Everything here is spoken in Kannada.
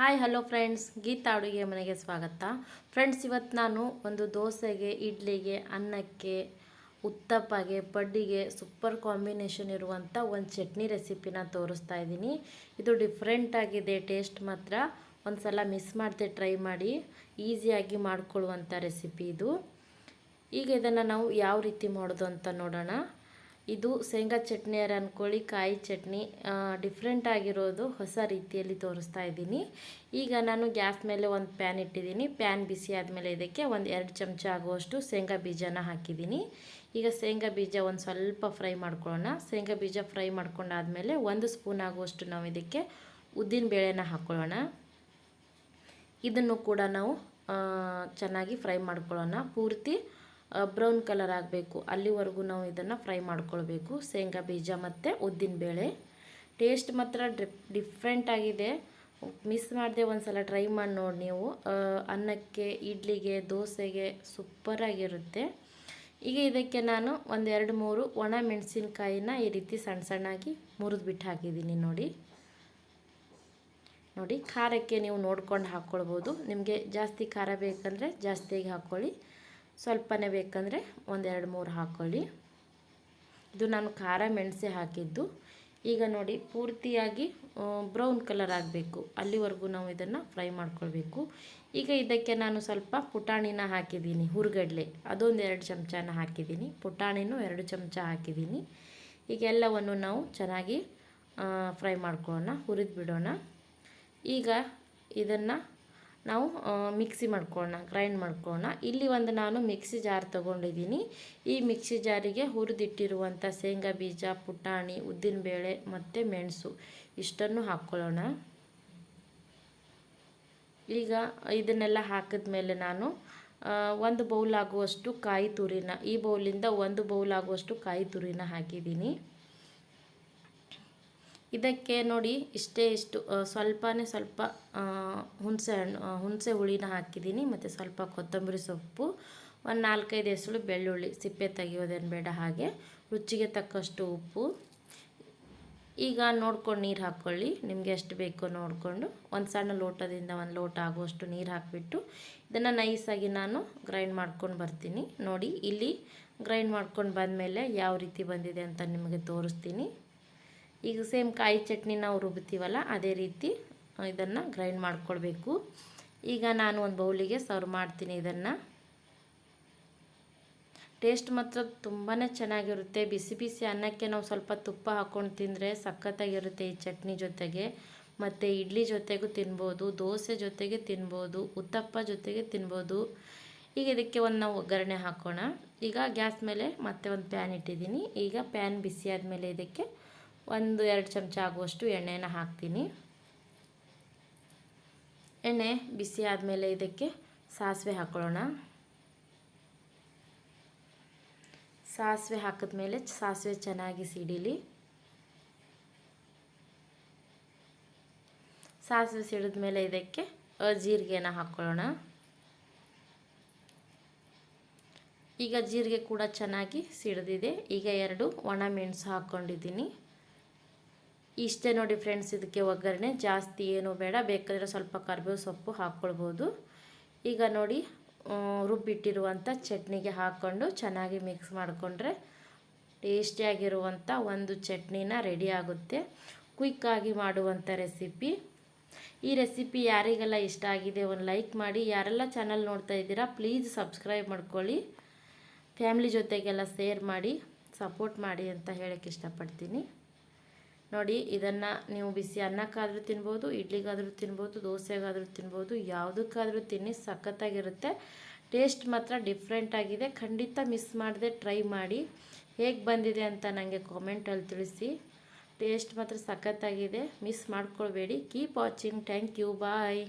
Hi, hello friends. ಗೀತಾ ಅಡುಗೆ ಮನೆಗೆ ಸ್ವಾಗತ. ಫ್ರೆಂಡ್ಸ್, ಇವತ್ತು ನಾನು ಒಂದು ದೋಸೆಗೆ, ಇಡ್ಲಿಗೆ, ಅನ್ನಕ್ಕೆ, ಉತ್ತಪ್ಪಗೆ ಪಡ್ಡಿಗೆ ಸೂಪರ್ ಕಾಂಬಿನೇಷನ್ ಇರುವಂಥ ಒಂದು ಚಟ್ನಿ ರೆಸಿಪಿನ ತೋರಿಸ್ತಾ ಇದ್ದೀನಿ. ಇದು ಡಿಫ್ರೆಂಟ್ ಆಗಿದೆ, ಟೇಸ್ಟ್ ಮಾತ್ರ. ಒಂದು ಸಲ ಮಿಸ್ ಮಾಡದೆ ಟ್ರೈ ಮಾಡಿ. ಈಸಿಯಾಗಿ ಮಾಡಿಕೊಳ್ಳುವಂಥ ರೆಸಿಪಿ ಇದು. ಈಗ ಇದನ್ನು ನಾವು ಯಾವ ರೀತಿ ಮಾಡೋದು ಅಂತ ನೋಡೋಣ. ಇದು ಶೇಂಗಾ ಚಟ್ನಿಯರು ಅಂದ್ಕೊಳ್ಳಿ ಕಾಯಿ ಚಟ್ನಿ ಡಿಫ್ರೆಂಟ್ ಆಗಿರೋದು ಹೊಸ ರೀತಿಯಲ್ಲಿ ತೋರಿಸ್ತಾ ಇದ್ದೀನಿ. ಈಗ ನಾನು ಗ್ಯಾಸ್ ಮೇಲೆ ಒಂದು ಪ್ಯಾನ್ ಇಟ್ಟಿದ್ದೀನಿ. ಪ್ಯಾನ್ ಬಿಸಿ ಆದಮೇಲೆ ಇದಕ್ಕೆ ಒಂದು ಎರಡು ಚಮಚ ಆಗುವಷ್ಟು ಶೇಂಗಾ ಬೀಜನ ಹಾಕಿದ್ದೀನಿ. ಈಗ ಶೇಂಗಾ ಬೀಜ ಒಂದು ಸ್ವಲ್ಪ ಫ್ರೈ ಮಾಡ್ಕೊಳ್ಳೋಣ. ಶೇಂಗಾ ಬೀಜ ಫ್ರೈ ಮಾಡ್ಕೊಂಡಾದಮೇಲೆ ಒಂದು ಸ್ಪೂನ್ ಆಗುವಷ್ಟು ನಾವು ಇದಕ್ಕೆ ಉದ್ದಿನ ಬೇಳೆನ ಹಾಕ್ಕೊಳ್ಳೋಣ. ಇದನ್ನು ಕೂಡ ನಾವು ಚೆನ್ನಾಗಿ ಫ್ರೈ ಮಾಡ್ಕೊಳ್ಳೋಣ. ಪೂರ್ತಿ ಬ್ರೌನ್ ಕಲರ್ ಆಗಬೇಕು. ಅಲ್ಲಿವರೆಗೂ ನಾವು ಇದನ್ನು ಫ್ರೈ ಮಾಡ್ಕೊಳ್ಬೇಕು. ಶೇಂಗಾ ಬೀಜ ಮತ್ತು ಉದ್ದಿನಬೇಳೆ ಟೇಸ್ಟ್ ಮಾತ್ರ ಡಿಫ್ರೆಂಟ್ ಆಗಿದೆ. ಮಿಸ್ ಮಾಡದೆ ಒಂದು ಸಲ ಟ್ರೈ ಮಾಡಿ ನೋಡಿ ನೀವು. ಅನ್ನಕ್ಕೆ, ಇಡ್ಲಿಗೆ, ದೋಸೆಗೆ ಸೂಪರಾಗಿರುತ್ತೆ ಈಗ ಇದಕ್ಕೆ ನಾನು ಒಂದೆರಡು ಮೂರು ಒಣ ಮೆಣಸಿನ್ಕಾಯಿನ ಈ ರೀತಿ ಸಣ್ಣ ಸಣ್ಣಾಗಿ ಮುರಿದ್ಬಿಟ್ಟು ಹಾಕಿದ್ದೀನಿ ನೋಡಿ. ನೋಡಿ, ಖಾರಕ್ಕೆ ನೀವು ನೋಡ್ಕೊಂಡು ಹಾಕ್ಕೊಳ್ಬೋದು ನಿಮಗೆ ಜಾಸ್ತಿ ಖಾರ ಬೇಕಂದರೆ ಜಾಸ್ತಿಯಾಗಿ ಹಾಕ್ಕೊಳ್ಳಿ ಸ್ವಲ್ಪನೇ ಬೇಕಂದರೆ ಒಂದೆರಡು ಮೂರು ಹಾಕ್ಕೊಳ್ಳಿ ಇದು ನಾನು ಖಾರ ಮೆಣಸೆ ಹಾಕಿದ್ದು. ಈಗ ನೋಡಿ, ಪೂರ್ತಿಯಾಗಿ ಬ್ರೌನ್ ಕಲರ್ ಆಗಬೇಕು. ಅಲ್ಲಿವರೆಗೂ ನಾವು ಇದನ್ನು ಫ್ರೈ ಮಾಡ್ಕೊಳ್ಬೇಕು. ಈಗ ಇದಕ್ಕೆ ನಾನು ಸ್ವಲ್ಪ ಪುಟಾಣಿನ ಹಾಕಿದ್ದೀನಿ, ಹುರುಗಡ್ಲೆ. ಅದೊಂದು ಎರಡು ಚಮಚನ ಹಾಕಿದ್ದೀನಿ. ಪುಟಾಣಿನೂ ಎರಡು ಚಮಚ ಹಾಕಿದ್ದೀನಿ. ಈಗ ಎಲ್ಲವನ್ನು ನಾವು ಚೆನ್ನಾಗಿ ಫ್ರೈ ಮಾಡ್ಕೊಳ್ಳೋಣ ಹುರಿದು ಬಿಡೋಣ ಈಗ ಇದನ್ನು ನಾವು ಮಿಕ್ಸಿ ಮಾಡ್ಕೊಳ್ಳೋಣ ಗ್ರೈಂಡ್ ಮಾಡ್ಕೊಳ್ಳೋಣ. ಇಲ್ಲಿ ಒಂದು ನಾನು ಮಿಕ್ಸಿ ಜಾರ್ ತೊಗೊಂಡಿದ್ದೀನಿ. ಈ ಮಿಕ್ಸಿ ಜಾರಿಗೆ ಹುರಿದಿಟ್ಟಿರುವಂಥ ಶೇಂಗಾ ಬೀಜ, ಪುಟಾಣಿ, ಉದ್ದಿನಬೇಳೆ ಮತ್ತು ಮೆಣಸು ಇಷ್ಟನ್ನು ಹಾಕ್ಕೊಳ್ಳೋಣ. ಈಗ ಇದನ್ನೆಲ್ಲ ಹಾಕಿದ ಮೇಲೆ ನಾನು ಒಂದು ಬೌಲ್ ಆಗುವಷ್ಟು ಕಾಯಿ ತುರಿನ, ಈ ಬೌಲಿಂದ ಒಂದು ಬೌಲ್ ಆಗುವಷ್ಟು ಕಾಯಿ ತುರಿನ ಹಾಕಿದ್ದೀನಿ. ಇದಕ್ಕೆ ನೋಡಿ ಇಷ್ಟೇ ಇಷ್ಟು ಸ್ವಲ್ಪನೇ ಸ್ವಲ್ಪ ಹುಣಸೆ ಹಣ್ಣು ಹುಣಸೆ ಹುಳಿನ ಹಾಕಿದ್ದೀನಿ. ಮತ್ತು ಸ್ವಲ್ಪ ಕೊತ್ತಂಬರಿ ಸೊಪ್ಪು, ಒಂದು ನಾಲ್ಕೈದು ಹೆಸಳು ಬೆಳ್ಳುಳ್ಳಿ, ಸಿಪ್ಪೆ ತೆಗಿಯೋದೇನು ಬೇಡ ಹಾಗೆ. ರುಚಿಗೆ ತಕ್ಕಷ್ಟು ಉಪ್ಪು. ಈಗ ನೋಡ್ಕೊಂಡು ನೀರು ಹಾಕ್ಕೊಳ್ಳಿ ನಿಮಗೆ ಎಷ್ಟು ಬೇಕೋ ನೋಡಿಕೊಂಡು. ಒಂದು ಸಣ್ಣ ಲೋಟದಿಂದ ಒಂದು ಲೋಟ ಆಗುವಷ್ಟು ನೀರು ಹಾಕಿಬಿಟ್ಟು ಇದನ್ನು ನೈಸಾಗಿ ನಾನು ಗ್ರೈಂಡ್ ಮಾಡ್ಕೊಂಡು ಬರ್ತೀನಿ. ನೋಡಿ, ಇಲ್ಲಿ ಗ್ರೈಂಡ್ ಮಾಡ್ಕೊಂಡು ಬಂದಮೇಲೆ ಯಾವ ರೀತಿ ಬಂದಿದೆ ಅಂತ ನಿಮಗೆ ತೋರಿಸ್ತೀನಿ. ಈಗ ಸೇಮ್ ಕಾಯಿ ಚಟ್ನಿ ನಾವು ರುಬ್ತೀವಲ್ಲ ಅದೇ ರೀತಿ ಇದನ್ನು ಗ್ರೈಂಡ್ ಮಾಡ್ಕೊಳ್ಬೇಕು. ಈಗ ನಾನು ಒಂದು ಬೌಲಿಗೆ ಸರ್ವ್ ಮಾಡ್ತೀನಿ ಇದನ್ನು. ಟೇಸ್ಟ್ ಮಾತ್ರ ತುಂಬಾ ಚೆನ್ನಾಗಿರುತ್ತೆ. ಬಿಸಿ ಬಿಸಿ ಅನ್ನಕ್ಕೆ ನಾವು ಸ್ವಲ್ಪ ತುಪ್ಪ ಹಾಕ್ಕೊಂಡು ತಿಂದರೆ ಸಖತ್ತಾಗಿರುತ್ತೆ ಈ ಚಟ್ನಿ ಜೊತೆಗೆ. ಮತ್ತು ಇಡ್ಲಿ ಜೊತೆಗೂ ತಿನ್ಬೋದು, ದೋಸೆ ಜೊತೆಗೆ ತಿನ್ಬೋದು, ಉತ್ತಪ್ಪ ಜೊತೆಗೆ ತಿನ್ಬೋದು. ಈಗ ಇದಕ್ಕೆ ಒಂದು ನಾವು ಒಗ್ಗರಣೆ ಹಾಕೋಣ. ಈಗ ಗ್ಯಾಸ್ ಮೇಲೆ ಮತ್ತೆ ಒಂದು ಪ್ಯಾನ್ ಇಟ್ಟಿದ್ದೀನಿ. ಈಗ ಪ್ಯಾನ್ ಬಿಸಿ ಆದಮೇಲೆ ಇದಕ್ಕೆ ಒಂದು ಎರಡು ಚಮಚ ಆಗುವಷ್ಟು ಎಣ್ಣೆನ ಹಾಕ್ತೀನಿ. ಎಣ್ಣೆ ಬಿಸಿ ಆದಮೇಲೆ ಇದಕ್ಕೆ ಸಾಸಿವೆ ಹಾಕೊಳ್ಳೋಣ. ಸಾಸಿವೆ ಹಾಕಿದ್ಮೇಲೆ ಸಾಸಿವೆ ಚೆನ್ನಾಗಿ ಸಿಡಿಲಿ. ಸಾಸಿವೆ ಸಿಡಿದ ಮೇಲೆ ಇದಕ್ಕೆ ಜೀರಿಗೆನ ಹಾಕ್ಕೊಳ್ಳೋಣ ಈಗ ಜೀರಿಗೆ ಕೂಡ ಚೆನ್ನಾಗಿ ಸಿಡಿದಿದೆ. ಈಗ ಎರಡು ಒಣ ಮೆಣಸು ಹಾಕ್ಕೊಂಡಿದ್ದೀನಿ ಇಷ್ಟೇ ನೋಡಿ ಫ್ರೆಂಡ್ಸ್ ಇದಕ್ಕೆ ಒಗ್ಗರಣೆ. ಜಾಸ್ತಿ ಏನು ಬೇಡ. ಬೇಕಾದರೆ ಸ್ವಲ್ಪ ಕರ್ಬೇವು ಸೊಪ್ಪು ಹಾಕ್ಕೊಳ್ಬೋದು. ಈಗ ನೋಡಿ ರುಬ್ಬಿಟ್ಟಿರುವಂಥ ಚಟ್ನಿಗೆ ಹಾಕ್ಕೊಂಡು ಚೆನ್ನಾಗಿ ಮಿಕ್ಸ್ ಮಾಡಿಕೊಂಡ್ರೆ ಟೇಸ್ಟಿಯಾಗಿರುವಂಥ ಒಂದು ಚಟ್ನಿನ ರೆಡಿ ಆಗುತ್ತೆ. ಕ್ವಿಕ್ಕಾಗಿ ಮಾಡುವಂಥ ರೆಸಿಪಿ ಈ ರೆಸಿಪಿ ಯಾರಿಗೆಲ್ಲ ಇಷ್ಟ ಆಗಿದೆ ಒಂದು ಲೈಕ್ ಮಾಡಿ. ಯಾರೆಲ್ಲ ಚಾನಲ್ ನೋಡ್ತಾ ಇದ್ದೀರಾ ಪ್ಲೀಸ್ ಸಬ್ಸ್ಕ್ರೈಬ್ ಮಾಡ್ಕೊಳ್ಳಿ. ಫ್ಯಾಮ್ಲಿ ಜೊತೆಗೆಲ್ಲ ಶೇರ್ ಮಾಡಿ. ಸಪೋರ್ಟ್ ಮಾಡಿ ಅಂತ ಹೇಳೋಕ್ಕೆ ಇಷ್ಟಪಡ್ತೀನಿ. ನೋಡಿ, ಇದನ್ನು ನೀವು ಬಿಸಿ ಅನ್ನಕ್ಕಾದರೂ ತಿನ್ಬೋದು, ಇಡ್ಲಿಗಾದರೂ ತಿನ್ಬೋದು, ದೋಸೆಗಾದರೂ ತಿನ್ಬೋದು, ಯಾವುದಕ್ಕಾದರೂ ತಿನ್ನಿ, ಸಖತ್ತಾಗಿರುತ್ತೆ. ಟೇಸ್ಟ್ ಮಾತ್ರ ಡಿಫ್ರೆಂಟ್ ಆಗಿದೆ. ಖಂಡಿತ ಮಿಸ್ ಮಾಡದೆ ಟ್ರೈ ಮಾಡಿ. ಹೇಗೆ ಬಂದಿದೆ ಅಂತ ನನಗೆ ಕಾಮೆಂಟಲ್ಲಿ ತಿಳಿಸಿ. ಟೇಸ್ಟ್ ಮಾತ್ರ ಸಖತ್ತಾಗಿದೆ. Miss ಮಾಡ್ಕೊಳ್ಬೇಡಿ. Keep watching thank you bye